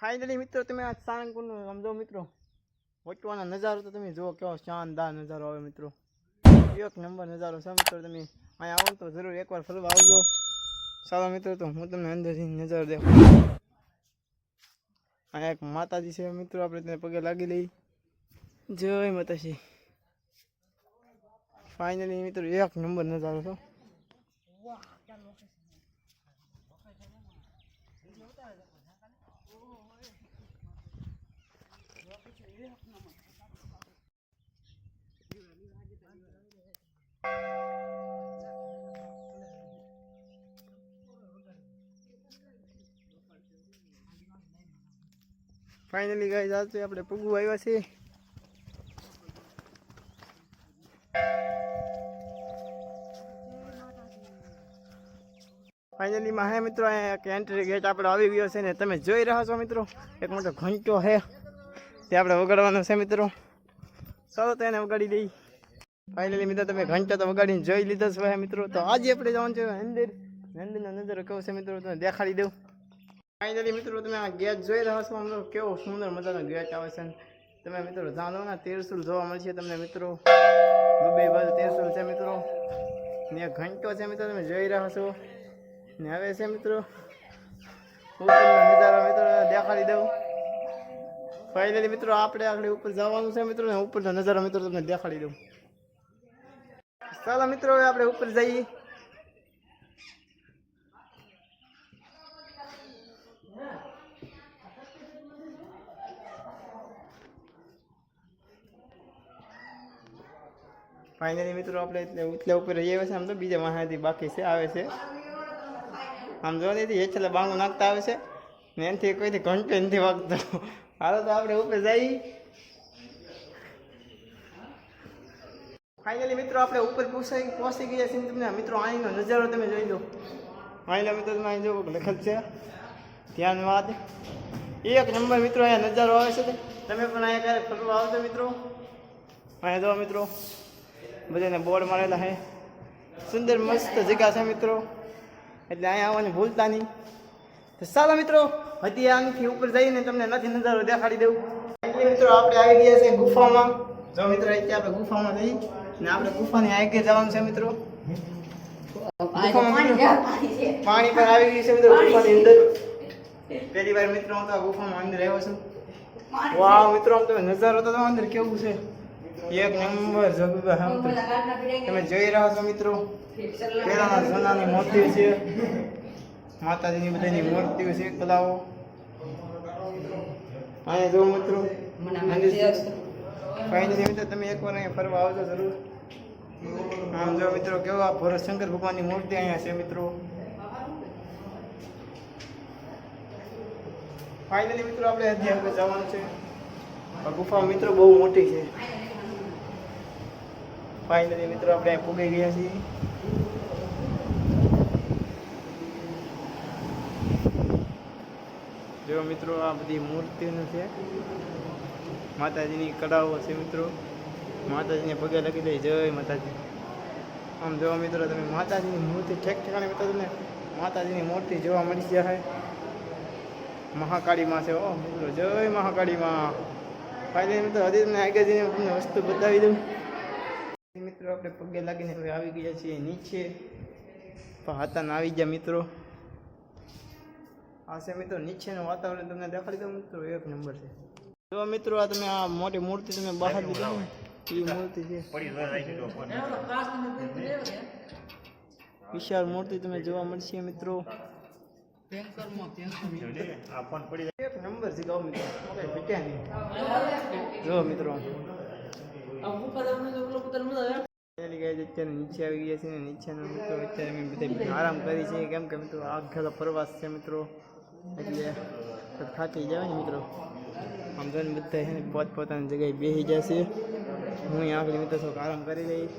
Finally મિત્રો, તમે આ સારંગપુરનો સમજો મિત્રો. વટવાનો નજારો તો તમે જુઓ કેવો શાનદાર નજારો આવે મિત્રો. એક નંબર નજારો છે મિત્રો તમે અહીંયા આવો તો જરૂર એકવાર ફરવા આવજો. ચાલો મિત્રો, તો હું તમને અંદરથી નજર દેવ અહીંયા એક માતાજી છે મિત્રો, આપણે તેને પગે લાગી લઈ જય માતાજી. ફાઇનલી મિત્રો એક નંબર નજારો છો ફાઇનલી ગાઈઝ આજ આપણે પગુ આવ્યા છે ફાઇનલી માં હે મિત્રો એક એન્ટ્રી ગેટ આપણો આવી ગયો છે ને, તમે જોઈ રહ્યા છો મિત્રો? એક મોટો ઘંટો છે. તે આપણે વગાડવાનો છે મિત્રો. ચાલો તો એને વગાડી દઈ ફાઇનલી મિત્રો, તમે ઘંટો તો વગાડીને જોઈ લીધો છે મિત્રો. તો આજે આપણે જવાનું છે મંદિર. મંદિરનો નજરો કેવો છે મિત્રો? તમને દેખાડી દઉં. ફાઇનલી મિત્રો, તમે આ ગેટ જોઈ રહ્યા છો મિત્રો? કેવો સુંદર મજાનો ગેટ આવે છે તમે મિત્રો જાણો ને તેરસુલ જોવા મળશે તમને મિત્રો. દુબઈ બાજુ તેરસુલ છે મિત્રો. ને ઘંટો છે મિત્રો, તમે જોઈ રહ્યા છો. ને હવે છે મિત્રો ઉપરનો નજારો મિત્રો દેખાડી દઉં. ફાઇનલી મિત્રો, આપણે આગળ ઉપર જવાનું છે મિત્રો, ને ઉપરનો નજારો મિત્રો તમને દેખાડી દઉં. ચાલો મિત્રો, હવે આપણે ઉપર જઈએ. ફાઇનલી મિત્રો, આપણે એટલે એટલે ઉપર રહીએ છે આમ તો બીજા મહાથી બાકી છે, આવે છે. આમ જો એ હેઠળ બાંગું નાખતા આવે છે. ને એનાથી કોઈથી ઘંટો નથી વાગતો. હાલો તો આપણે ઉપર જઈ. ફાઇનલી મિત્રો, આપણે ઉપર પહોંચાઈ પહોંચી ગયા છીએ તમને. મિત્રો, અહીંનો નજારો તમે જોઈ લો. અહીંના મિત્રો, તમે અહીં જોવો લખેલ છે. ધ્યાનવાદ. એક નંબર મિત્રો, અહીંયા નજારો આવે છે. તમે પણ અહીંયા ક્યારેક ફરવા આવજો મિત્રો. અહીંયા જો મિત્રો. બધાને બોર્ડ મારેલા છે. સુંદર મસ્ત જગ્યા છે મિત્રો. એટલે અહીંયા આવવાની ભૂલતા નહીં. તો ચાલો મિત્રો હજી આનથી ઉપર જઈને તમને નથી નજારો દેખાડી દઉં મિત્રો આપણે આવી ગયા છે ગુફામાં. જો મિત્રો અહીંથી આપણે ગુફામાં જઈ ને આપણે ગુફાની આગળ જવાનું છે મિત્રો. પાણી પર આવી ગયું છે મિત્રો ગુફાની અંદર. પહેલી વાર મિત્રો હું તો ગુફામાં અંદર આવ્યો છું. વાહ મિત્રો આમ તમે નજારો તો અંદર કેવું છે? એક નંબર જગુગા હા તમે જોઈ રહ્યા છો મિત્રો? પેલાના સોનાની મૂર્તિ છે. માતાજીની બધાની મૂર્તિઓ છે કલાઓ. અહીંયા જો મિત્રો ફાઇનલી મિત્રો તમે એકવાર અહીંયા ફરવા આવજો જરૂર. આમ જો મિત્રો કેવો આ ભરત શંકર ભગવાનની મૂર્તિ અહીંયા છે મિત્રો. ફાઇનલી મિત્રો આપણે હજી જવાનું છે. ગુફા મિત્રો બહુ મોટી છે. ફાઇનલી મિત્રો, આપણે પૂગી ગયા છીએ. જો મિત્રો, આ બધી મૂર્તિનું છે. માતાજીની કળાઓ છે, મિત્રો. માતાજીને પગે લગી દઈ જય માતાજી. આમ જો મિત્રો, તમે માતાજીની મૂર્તિ ઠેક ઠેકાણે મિત્રો તમને માતાજીની મૂર્તિ જોવા મળી જાય મહાકાળીમાં છે ઓ મિત્રો. જય મહાકાળીમાં. ફાઇનલી મિત્રો, હજી તમને આગળ જઈને તમને વસ્તુ બતાવી દઉં. મિત્રો આપણે પગે લાગીને હવે આવી ગયા છીએ નીચે. હાથાને આવી ગયા મિત્રો. આ છે મિત્રો નીચેનું વાતાવરણ તમને દેખાડી દઉં મિત્રો એક નંબર છે. જો મિત્રો આ તમે આ મોટી મૂર્તિ તમે બહાર દીધી એ મૂર્તિ છે. વિશાળ મૂર્તિ તમે જોવા મળશે મિત્રો. એક નંબર છે ગાવ મિત્રો. કઈ ઘટ્યા નહીં જો મિત્રો પહેલી ગાય અત્યારે નીચે આવી ગયા છે ને નીચેનો મિત્રો અત્યારે અમે બધા આરામ કરી છે કેમ કે મિત્રો આખેલો પ્રવાસ છે મિત્રો એટલે થાકી જાય ને મિત્રો આમ જોઈને બધા છે ને પોતપોતાની જગ્યાએ બેસી જશે હું અહીં આગળ મિત્રો થોડોક આરામ કરી લઈશ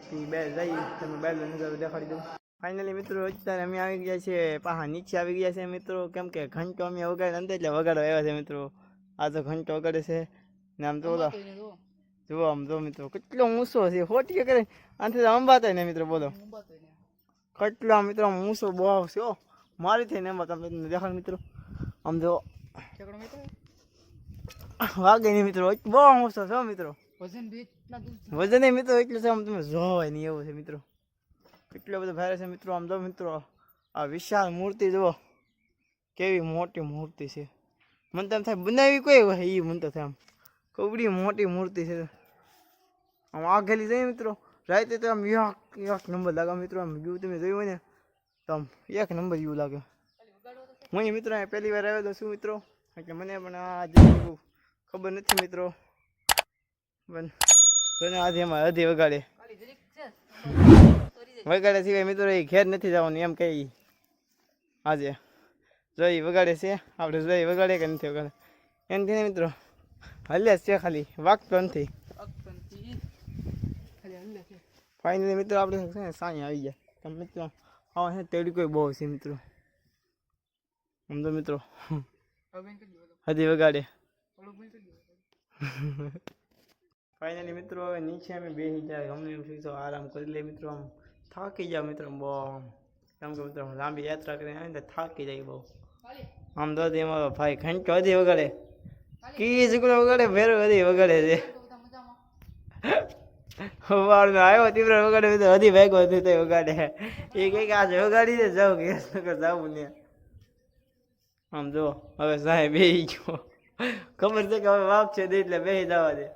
પછી બહાર જઈ તમે બહારનો નજારો દેખાડી દઉં ફાઇનલી મિત્રો અત્યારે અમે આવી ગયા છીએ પાહા નીચે આવી ગયા છે મિત્રો કેમ કે ઘંટો અમે વગાડે અંદર એટલે વગાડો આવ્યા છે મિત્રો આ તો ઘંટો વગાડે છે ને આમ તો ઓલા જુઓ આમ જો મિત્રો કેટલો ઊંચો છે હોટીએ કરે આનાથી તો અંબાતા ને મિત્રો બોલો. કેટલો આમ મિત્રો ઊંચો બહુ છે હો. મારી થઈને એમાં તમે દેખાડ મિત્રો. આમ જો. વાગે નહીં મિત્રો બહુ ઊંચો છે મિત્રો. વજન એ મિત્રો એટલું છે આમ તમે જોવાય નહીં એવું છે મિત્રો. એટલો બધો ભારે છે મિત્રો આમ જો મિત્રો. આ વિશાળ મૂર્તિ જુઓ. કેવી મોટી મૂર્તિ છે. મને તો એમ થાય બનાવી કોઈ હોય એ મને તો થાય આમ. કવડી મોટી મૂર્તિ છે. આમ આગેલી જઈએ મિત્રો. રાતે તો આમ એક એક નંબર લાગે મિત્રો, આમ વ્યૂ તમે જોયું હોય ને, તો આમ એક નંબર એવું લાગે. હું મિત્રો અહીંયા પહેલી વાર આવેલો છું મિત્રો. એટલે મને પણ આ જેવું ખબર નથી મિત્રો. પણ જોને આજે એમાં અધી વગાડે. વગાડે સિવાય મિત્રો એ ઘેર નથી જવાનું, એમ કહી આજે જોઈ વગાડે છે, આપણે જોઈ વગાડે કે નથી વગાડે. એમ ને મિત્રો, હલ્યા છે ખાલી, વાગતો નથી. ફાઇનલી મિત્રો આપણે છે ને સાંઈ આવી ગયા. તમે મિત્રો હા હે તેડી કોઈ બહુ છે મિત્રો. આમ તો મિત્રો હજી વગાડે. ફાઇનલી મિત્રો હવે નીચે અમે બેસી જાય અમને એમ થયું તો આરામ કરી લે મિત્રો. આમ થાકી જાવ મિત્રો બહુ આમ. કેમ કે મિત્રો લાંબી યાત્રા કરીને આવે ને તો થાકી જાય બહુ. આમ તો એમાં ભાઈ ઘંટો હજી વગાડે. કી ઝુકડો વગાડે ભેરો હજી વગાડે છે. સવારનો આવ્યો તીવ્ર વગાડે તો હજી ભેગો હતી તો વગાડે. એ કંઈક આજે વગાડી દે જાઉં કે જાઉં ને. આમ જો, હવે સાહેબ બે ગયો. ખબર છે કે હવે વાપ છે દે એટલે બેસી જવા દે.